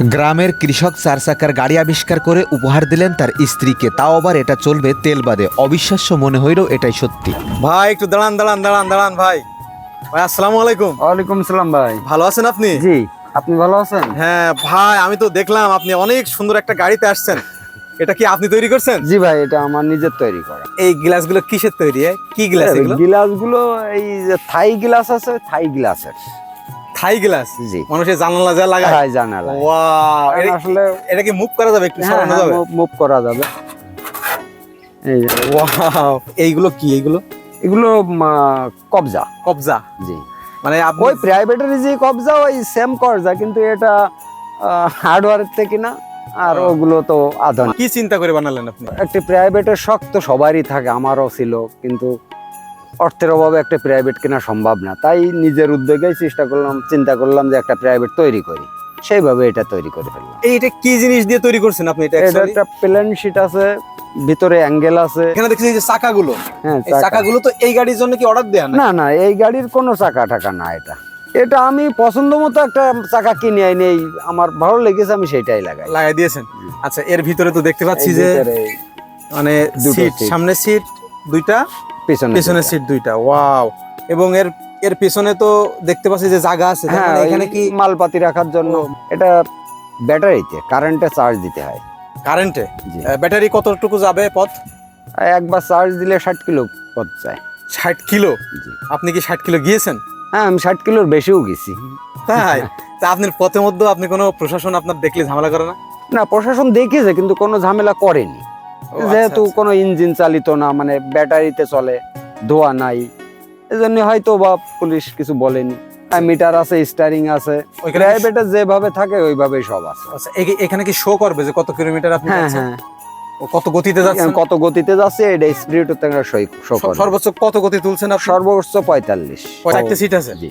গ্রামের কৃষক চার চাকার গাড়ি আবিষ্কার করে উপহার দিলেন তার স্ত্রীকে। তাও আবার এটা চলবে তেল বাদে। অবিশ্বাস্য মনে হইলেও এটাই সত্যি। ভাই একটু দাঁড়ান দাঁড়ান দাঁড়ান দাঁড়ান ভাই। ভাই আসসালামু আলাইকুম। ওয়ালাইকুম সালাম ভাই। ভালো আছেন আপনি? জি। আপনি ভালো আছেন? হ্যাঁ ভাই আমি তো দেখলাম আপনি অনেক সুন্দর একটা গাড়িতে আসছেন। এটা কি আপনি তৈরি করছেন? জি ভাই এটা আমার নিজের তৈরি করা। এই গ্লাসগুলো কিসের তৈরি হয়? কি গ্লাস এগুলো? গিলাসগুলো এই যে থাই গ্লাস আছে থাই গ্লাসের। Thai glass. জি। মানুষের জানালা যা লাগায়। থাই জানালা। ওয়াও আসলে এটা কি মুভ করা যাবে একটু হ্যাঁ, সরানো যাবে? মুভ করা যাবে। এই ওয়াও এইগুলো কি এইগুলো? এগুলো কবজা। কবজা? জি। মানে ওই প্রাইভেটের যে কবজা ওই সেম কবজা কিন্তু এটা হার্ডওয়্যারের থেকে না আর ওগুলো তো আধুনিক। কি চিন্তা করে বানালেন আপনি? একটি প্রাইভেটের শখ তো সবারই থাকে আমারও ছিল কিন্তু অর্থের অভাবে একটা প্রাইভেট কেনা সম্ভব না। তাই নিজের উদ্যোগেই চেষ্টা করলাম চিন্তা করলাম যে একটা প্রাইভেট তৈরি করি। সেইভাবে এটা তৈরি করে ফেললাম। এইটা কি জিনিস দিয়ে তৈরি করছেন আপনি এটা এটা একটা প্লেন শিট আছে ভিতরে অ্যাঙ্গেল আছে। এখানে দেখছি এই যে চাকাগুলো। হ্যাঁ চাকা। চাকাগুলো তো এই গাড়ির জন্য কি অর্ডার দেয়া না না এই গাড়ির কোনো চাকা টাকা না এটা। এটা আমি পছন্দ মতো একটা চাকা কিনে আইনি এই আমার ভালো লেগেছে আমি সেটাই লাগাই। লাগাই দিয়েছেন। আচ্ছা এর ভিতরে তো দেখতে পাচ্ছি যে মানে দুটো সিট। সামনে সিট দুইটা পেছনে পেছনের সিট দুইটা ওয়াও এবং এর এর পেছনে তো দেখতে পাচ্ছি যে জায়গা আছে হ্যাঁ মানে এখানে কি মালপাতি রাখার জন্য। এটা ব্যাটারিতে কারেন্টে চার্জ দিতে হয়। কারেন্টে ব্যাটারি কতটুকু যাবে পথ? একবার চার্জ দিলে ষাট কিলো পথ যায়। ষাট কিলো? আপনি কি ষাট কিলো গিয়েছেন? হ্যাঁ আমি ষাট কিলোর বেশিও গেছি। তাই? তা আপনার পথের মধ্যে আপনি কোনো প্রশাসন আপনার দেখলে ঝামেলা করে না? না প্রশাসন দেখেছে কিন্তু কোনো ঝামেলা করেনি। যেহেতু আচ্ছা। কোনো ইঞ্জিন চালিত না মানে ব্যাটারিতে চলে ধোয়া নাই এজন্য হয়তো বা পুলিশ কিছু বলেনি। মিটার আছে স্টারিং আছে প্রাইভেটে যেভাবে থাকে ওইভাবেই সব আছে। আচ্ছা, এখানে কি শো করবে যে কত কিলোমিটার আপনি হ্যাঁ হ্যাঁ। কত গতিতে যাচ্ছেন কত গতিতে যাচ্ছে এটা স্পিরিট শো সর্বোচ্চ কত গতি তুলছেন আপনি? সর্বোচ্চ পঁয়তাল্লিশ। চারটে সিট আছে? জি।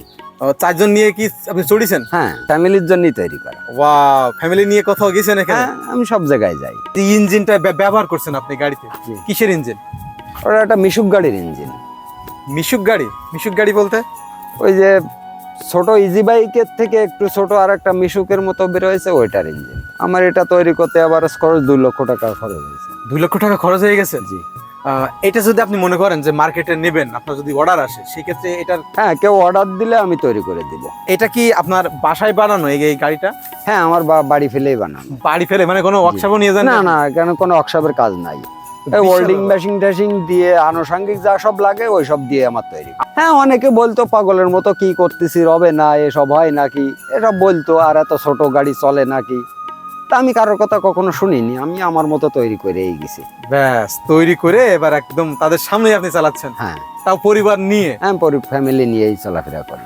চারজন নিয়ে কি আপনি চড়িছেন? হ্যাঁ ফ্যামিলির জন্যই তৈরি করা। ওয়াও ফ্যামিলি নিয়ে কোথাও গেছেন এখানে? হ্যাঁ আমি সব জায়গায় যাই। এই ইঞ্জিনটা ব্যবহার করছেন আপনি গাড়িতে? কিসের ইঞ্জিন? ওটা একটা মিশুক গাড়ির ইঞ্জিন। মিশুক গাড়ি? মিশুক গাড়ি বলতে? ওই যে ছোট ইজি বাইকের থেকে একটু ছোট আর একটা মিশুকের মতো বেরোয়েছে ওইটার ইঞ্জিন আমার এটা তৈরি করতে আবার খরচ দুই লক্ষ টাকা খরচ হয়েছে। দুই লক্ষ টাকা খরচ হয়ে গেছে? জি। এটা যদি আপনি মনে করেন যে মার্কেটে নেবেন আপনার যদি অর্ডার আসে সেক্ষেত্রে এটার হ্যাঁ কেউ অর্ডার দিলে আমি তৈরি করে দিব। এটা কি আপনার বাসায় বানানো এই গাড়িটা? হ্যাঁ আমার বাড়ি ফেলেই বানানো। বাড়ি ফেলে মানে কোনো ওয়ার্কশপও নিয়ে যান না না? কেন কোনো ওয়ার্কশপের কাজ নাই। ওয়েল্ডিং মেশিন টেশিং দিয়ে আনুষঙ্গিক যা সব লাগে ওই সব দিয়ে আমার তৈরি। হ্যাঁ অনেকে বলতো পাগলের মতো কি করতেছি রবে না এসব হয় নাকি? এসব বলতো আর এত ছোট গাড়ি চলে নাকি? তা আমি কারোর কথা কখনো শুনিনি আমি আমার মতো তৈরি করে এই গেছি। ব্যাস তৈরি করে এবার একদম তাদের সামনে আপনি চালাচ্ছেন। হ্যাঁ। তাও পরিবার নিয়ে? আমি পরি ফ্যামিলি নিয়েই চলাফেরা করি।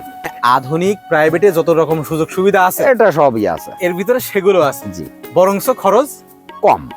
আধুনিক প্রাইভেটে যত রকম সুযোগ সুবিধা আছে এটা সবই আছে। এর ভিতরে সেগুলো আছে। জি। বরংস খরচ কম।